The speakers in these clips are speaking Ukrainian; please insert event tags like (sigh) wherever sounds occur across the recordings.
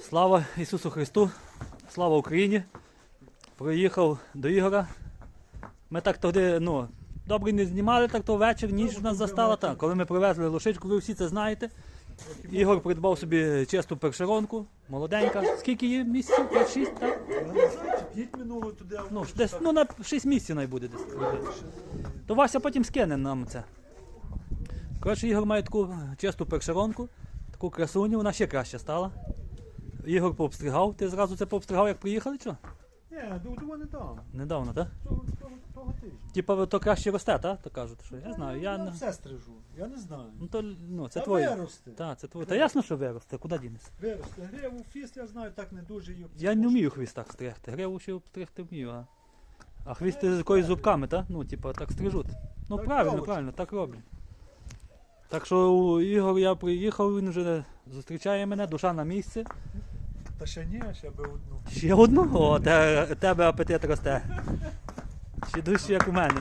Слава Ісусу Христу! Слава Україні! Приїхав до Ігора. Ми так тоді, ну, добре не знімали, так то вечір, ніч нас застала. Так, коли ми привезли лошичку, ви всі це знаєте. Ігор придбав собі чисту першеронку, молоденька. Скільки їй місяців? 5-6, так? Я не знаю, чи п'ять минуло туди, Ну, десь, ну на 6 місяців най буде десь. То Вася потім скине нам це. Коротше, Ігор має таку чисту першеронку, таку красуню, вона ще краще стала. Ігор пообстригав, ти зразу це пообстригав, як приїхали, чи? Ні, до не там. Недавно, так? Того, того, того тижня. Типа то краще росте, так? То кажуть, що я знаю. Я Я не. все стрижу, я не знаю. Ну то ну, це Та твоє. виросте. Так, це твоє. Та ясно, що виросте, куди дінеться? Виросте. Гриву, фіст, я знаю, так не дуже її. Я не вмію хвіст так стригти. Гриву ще обстригти вмію, а. А хвіст з якоюсь зубками, так? Ну, типа, так стрижуть. Ну Так правильно, правильно, так роблять. Так що у Ігор я приїхав, він вже зустрічає мене, душа на місці. Та ще ні, ще би одну. Ще одну? О, те, тебе апетит росте. Ще дужче, як у мене.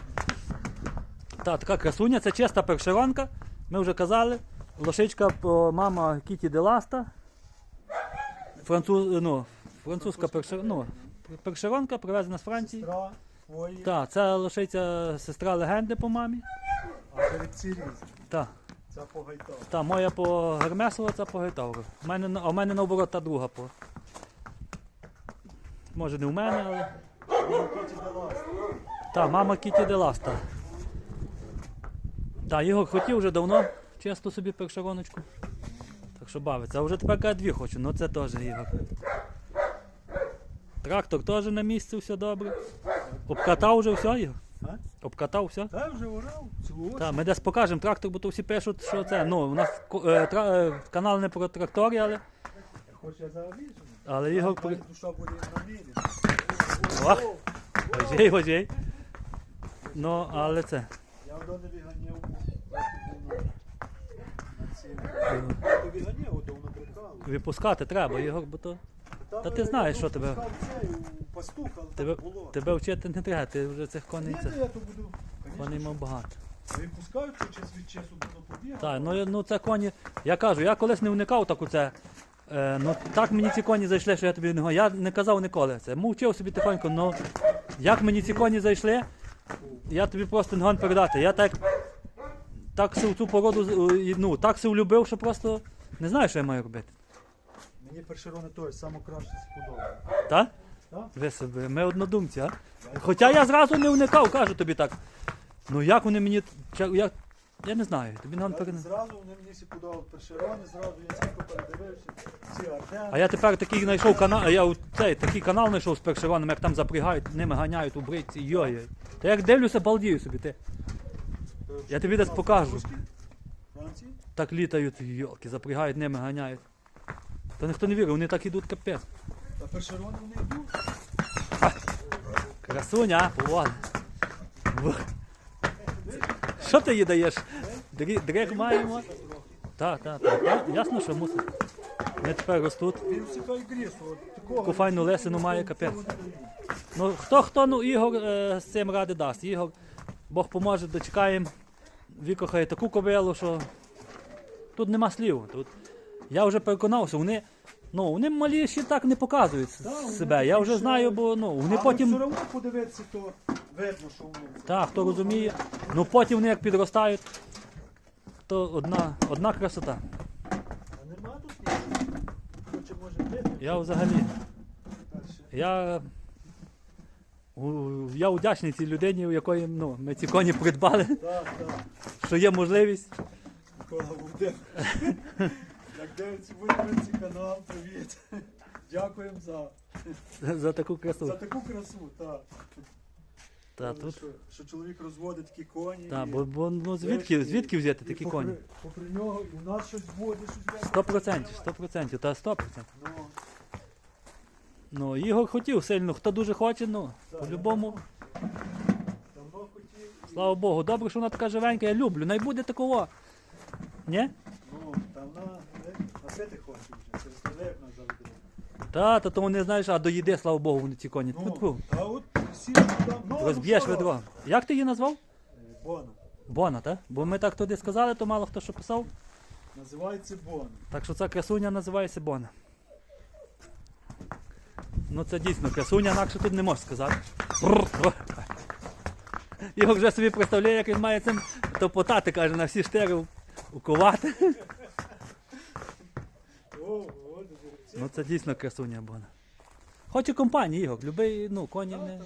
Та, така красуня, це чиста першеронка. Ми вже казали. Лошичка мама Кіті Деласта. Француз, ну, французька першер, ну, першеронка привезена з Франції. Сестра, твої, Так, це лошиця сестра легенди по мамі. а перед ці Так, Це погайтав. та, моя по Гермесово, це по Гайтавру. У мене, а в мене наоборот та друга по. Може не в мене, але. Так, мама Кіті Деласта. Так, Ігор хотів вже давно, чисто собі першероночку. Так що бавиться. А вже тепер каже, дві хочу, ну це теж Ігор. Трактор теж на місці, все добре. Обкатав вже все, Ігор? Обкатав все? Та вже орав, цілу Так, ми десь покажемо трактор, бо то всі пишуть, що це. Ну, у нас е, тра- е, канал не про трактори, але, Хоч я завіжу. але Ігор при... Душа буде на мілі. О, Ожей, ожей. Ну, але це. Я в Донові ганяв. На ці. Я тобі ганяв, то воно прикало. Випускати треба, Ігор, бо то. Та ти знаєш, що тебе- Пастух, але Тебе, так було. тебе вчити не треба, ти вже цих коней Ні, це. я то буду. Коней мав багато. Випускають, то час від часу буду побігати. Так, ну, я- ну це коні. Я кажу, я колись не вникав так у це. Е, ну так мені ці коні зайшли, що я тобі не говорю. Я не казав ніколи це. Мовчив собі тихонько, ну як мені ці коні зайшли, я тобі просто не гон передати. Я так, так си в цю породу ну, так си влюбив, що просто не знаю, що я маю робити. Мені першерони той саме краще сподобали. Так? Так? Ви ми однодумці, а? Хоча я зразу не вникав, кажу тобі так. Ну як вони мені. ча- Я, я не знаю, тобі не гон Зразу вони мені всі подали першерони, зразу я всіх передивився. Всі артеми. А я тепер такий знайшов канал, я у- цей такий канал знайшов з першеронами, як там запрягають, ними ганяють у бритці. Йой. Та як дивлюся, балдію собі ти. Я тобі десь покажу. Франції? Так літають, йолки, запрягають, ними ганяють. Та ніхто не вірить, вони так ідуть капець. Та першерони вони йдуть. Красуня, повали. Що ти їй даєш? Дрі- Дрек маємо? Так, так, так. Та, Ясно, що мусить. Вони тепер ростуть. Він всікає грісу. От такого. Таку файну лесину має капець. Ну хто хто, ну Ігор е, з цим ради дасть. Ігор, Бог поможе, дочекаємо. Викохає таку кобилу, що тут нема слів. Тут я вже переконався, вони, ну, вони малі ще так не показують с- Да, вони себе. Я вже знаю, бо ну, вони Але потім. все одно подивитися, то видно, що воно. Так, хто розуміє. Ну потім вони як підростають, то одна, одна красота. А нема тут нічого. Хоче може бити. Я взагалі. Перше. Я, у- я вдячний цій людині, у якої ну, ми ці коні придбали, Так, так. що є можливість. Микола Володимирович. (laughs) Дивиться, ви канал, привіт. Дякуємо за, За таку за красу. таку красу. Так. Та, Добре, тут, Що, що чоловік розводить такі коні. та, і- бо, бо ну, звідки, звідки взяти і такі попри, коні? Попри нього і у нас щось буде, щось буде. Сто процентів, сто процентів, та сто процентів. Ну, Ну, Ігор хотів сильно, хто дуже хоче, ну, так, по-любому, Давно хотів. і- слава Богу, добре, що вона така живенька, я люблю, най буде такого. Ні? Ну, вона е, вже, не як нас завжди. Та, то, то вони, знаєш, а до їди, слава Богу, вони ці коні. Ну, Тьфу-тьфу. а от всі там, ну, Розб'єш ну, ведро. Як ти її назвав? Е, Бона. Бона, так? Бо ми так туди сказали, то мало хто що писав. Називається Бона. Так що ця красуня називається Бона. Ну це дійсно красуня, інакше тут не можеш сказати. Бррр. Його вже собі представляє, як він має цим топотати, каже, на всі штири укувати. О, о, до жеребця. Ну це дійсно красуня бона. Хоч і компанії, Ігор, любий, ну, коні не.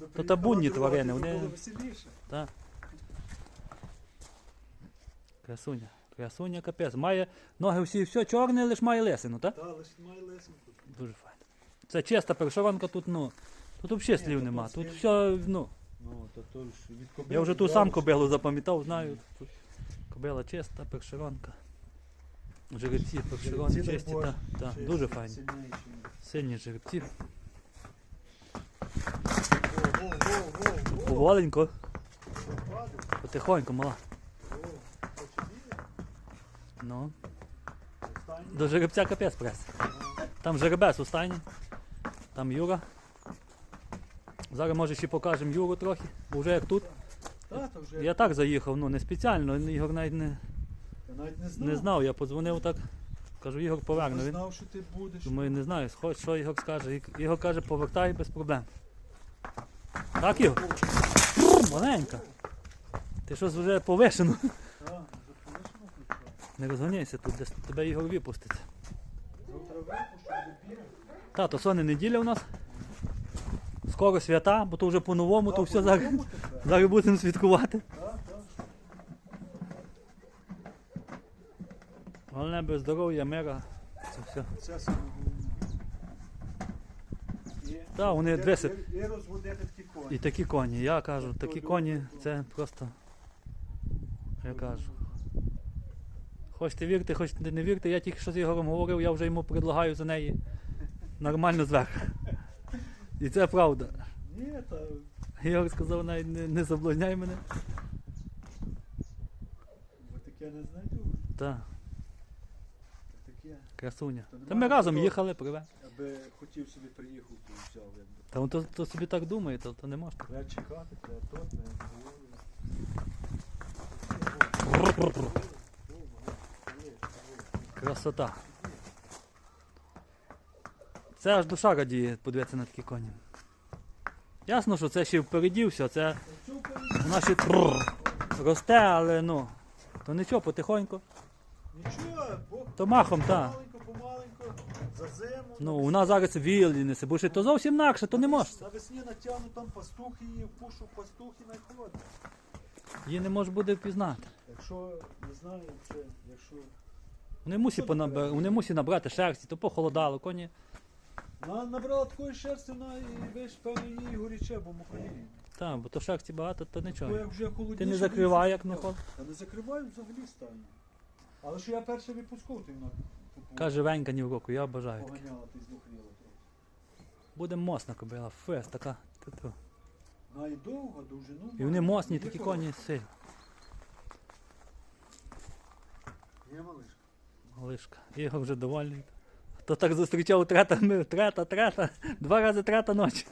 ну, То табунні тварини, вони- Так. Красуня. Красуня капець. Має ноги всі все чорне, лише має лисину, так? Та, лише має лесенку. Дуже файно. Це чиста першованка, тут, ну. Тут взагалі слів нема. тут все, ну. Ну, то то від кобили Я вже ту сам кобилу запам'ятав, знаю. Кобила чиста, першеронка. Жеребці, чисті, Боже, так. Та, дуже файні. Сильні жеребці. Во, во, во, во, во. Поволенько, потихоньку, мала. Ну. До жеребця капець прес. Там жеребець останній. Там Юра. Зараз може ще покажемо Юру трохи, бо вже як тут. Та. Я так заїхав, ну не спеціально, Ігор навіть не, навіть не знав. не знав. Я подзвонив так. Кажу, Ігор Я поверне. не Він знав, що ти будеш. думаю, не знаю, що Ігор скаже. І- Ігор каже, повертай без проблем. Так, Ігор? Бррр, Маленька. Ти щось вже повишено. Так, вже полишимо. Не розганяйся тут, десь тебе Ігор випустить. Завтра випущу, буде бігати. Та, то соне неділя у нас. Скоро свята, бо то вже по-новому, то все зараз, зараз будемо святкувати. Так, так. Головне без здоров'я, мира. Це все. Це саме головне. І- вони дивися. І, розводити такі коні. І такі коні, я кажу, такі коні це просто. Я кажу. Хочете вірте, хочете не вірте, я тільки що з Ігорем говорив, я вже йому предлагаю за неї нормально зверху. І це правда. Ні, та Ігор сказав, навіть не, не заблудняй мене. бо таке не знайду. Та, Таке. красуня. Та ми разом їхали, приве. Аби хотів собі приїхав, то взяв якби. Та то, то собі так думає, то, то не можна. Треба чекати, треба то, треба Красота. Це аж душа радіє подивитися на такі коні. Ясно, що це ще впереді все, це вона ще росте, але ну, то нічого, потихоньку. Нічого, То махом, так. помаленьку, помаленьку, за зиму. Ну, у нас зараз віллі несе, бо ще то зовсім інакше, то не можна. Навесні натягну там пастух і впушу пастух і найходить. Її не може буде впізнати. Якщо, не знаю, це, якщо... Вони мусять, понабра... Вони мусять набрати шерсті, то похолодало, коні. Вона набрала такої шерсти, вона і виш, певно, її горіче, бо мокрі. Так, бо то шерсті багато, то Бо нічого. як вже холодніше... Ти не закривай, як не ход. Та не закриваю взагалі стані. Але що я перше випускав, ти вона купував. Каже Венька ні в року, я бажаю. таке. Поганяла, ти здохріла трохи. Буде мосна кобила, фес така. ту-ту. Вона і довго, довжину. І вони має. мосні, такі коні сильні. Є малишка. Малишка. Ігор вже довольний. Хто так зустрічав трета, ми трета, трета, два рази трета ночі.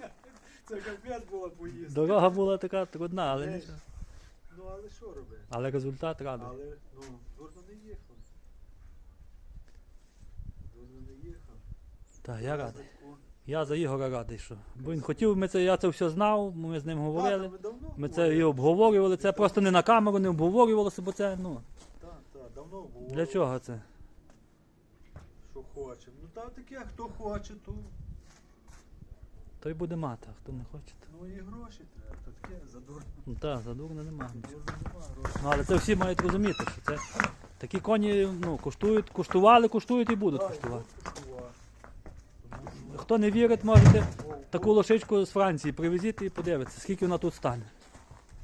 Це капець була поїздка. Дорога була така трудна, але Десь. нічого. Ну але що робити? Але результат радий. Але, ну, дурно не їхав. Дурно не їхав. Так, я радий. Я за Ігора радий, що. Бо він хотів, ми це, я це все знав, ми з ним говорили. Ми давно Ми це і обговорювали, це просто не на камеру, не обговорювалося, бо це, ну, Так, так, давно говорили. для чого це? Що хоче. Ну так таке, хто хоче, то Той буде мати, а хто не хоче. то- ну і гроші треба. То таке задурно. Ну так, задурно нема. Дурно нема грошей. Ну, але це всі мають розуміти, що це такі коні ну, коштують, коштували, коштують і будуть Так, коштувати. коштував. Тому Хто не вірить, можете таку лошичку з Франції привезіть і подивитися, скільки вона тут стане.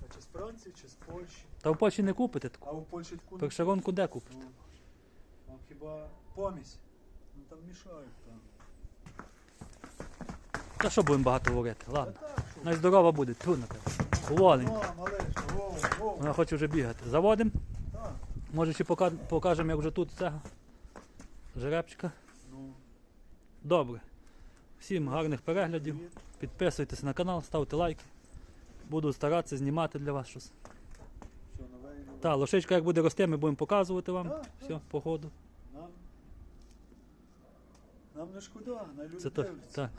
А чи з Франції, чи з Польщі. Та в Польщі не купите таку. А у Польщі таку не Першеронку де купите? Ну, Там хіба помість. Ну там мішають там. Та що будемо багато говорити? Та Ладно. Так, що. Найздорова буде, трудно. Ну, воу, воу. Вона хоче вже бігати. Заводимо. Може ще покажемо, як вже тут цього жеребчика. ну, Добре. Всім гарних переглядів. Підписуйтесь на канал, ставте лайки. Буду старатися знімати для вас щось. Так, лошичка як буде рости, ми будемо показувати вам. Так, Все, так. по ходу. Нам, не шкода, на люди Це то, так.